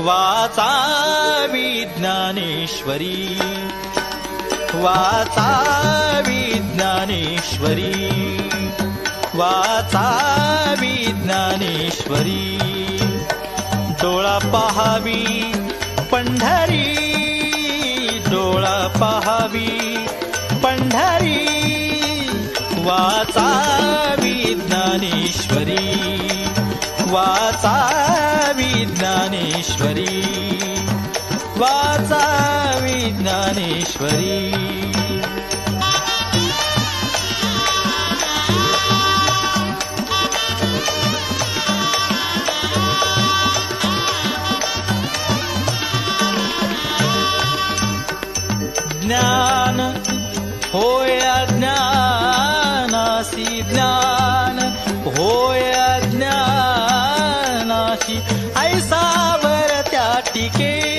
वाचा विज्ञानेश्वरी. वाचा विज्ञानेश्वरी. वाचा विज्ञानेश्वरी. डोळा पहावी पंढरी. डोळा पहावी पंढरी. विज्ञानेश्वरी. वाचा वाचावी ज्ञानेश्वरी वाचावी ज्ञानेश्वरी ज्ञान होय अज्ञानासी ज्ञान टिके